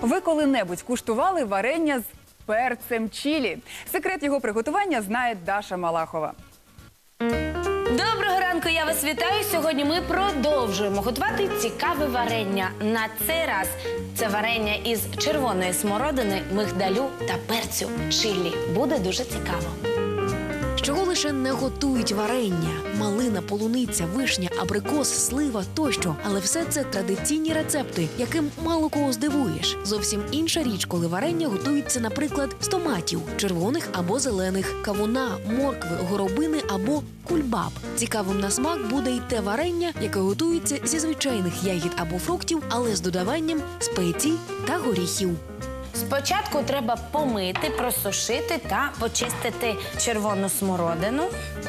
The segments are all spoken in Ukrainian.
Ви коли-небудь куштували варення з перцем чілі? Секрет його приготування знає Даша Малахова. Доброго ранку, я вас вітаю. Сьогодні ми продовжуємо готувати цікаве варення. На цей раз це варення із червоної смородини, мигдалю та перцю чилі. Буде дуже цікаво. Лише не готують варення: малина, полуниця, вишня, абрикос, слива тощо. Але все це традиційні рецепти, яким мало кого здивуєш. Зовсім інша річ, коли варення готується, наприклад, з томатів, червоних або зелених, кавуна, моркви, горобини або кульбаб. Цікавим на смак буде й те варення, яке готується зі звичайних ягід або фруктів, але з додаванням спецій та горіхів. Спочатку треба помити, просушити та почистити червону смородину.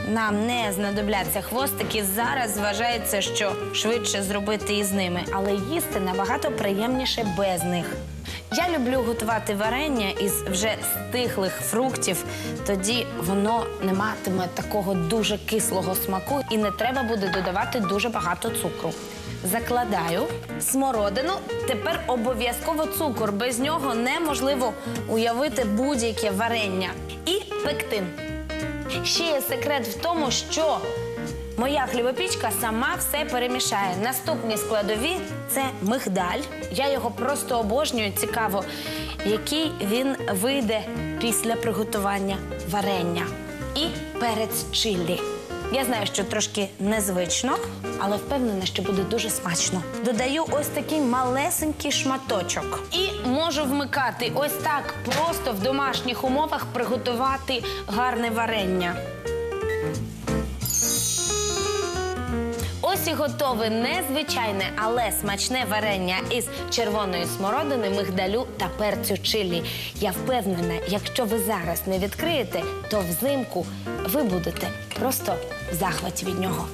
Нам не знадобляться хвостики. Зараз вважається, що швидше зробити із ними, але їсти набагато приємніше без них. Я люблю готувати варення із вже стихлих фруктів. Тоді воно не матиме такого дуже кислого смаку і не треба буде додавати дуже багато цукру. Закладаю смородину. Тепер обов'язково цукор. Без нього неможливо уявити будь-яке варення. І пектин. Ще є секрет в тому, що моя хлібопічка сама все перемішає. Наступні складові це мигдаль. Я його просто обожнюю. Цікаво, який він вийде після приготування варення. І перець чилі. Я знаю, що трошки незвично, але впевнена, що буде дуже смачно. Додаю ось такий малесенький шматочок. І можу вмикати ось так просто в домашніх умовах приготувати гарне варення. Ось і готове незвичайне, але смачне варення із червоної смородини, мигдалю та перцю чилі. Я впевнена, якщо ви зараз не відкриєте, то взимку ви будете просто в захваті від нього.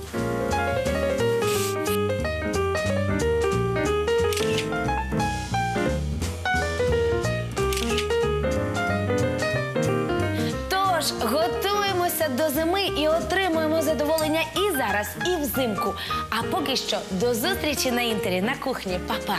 Тож готуємося до зими і отримуємо задоволення і зараз, і взимку. А поки що до зустрічі на інтері на кухні. Па-па!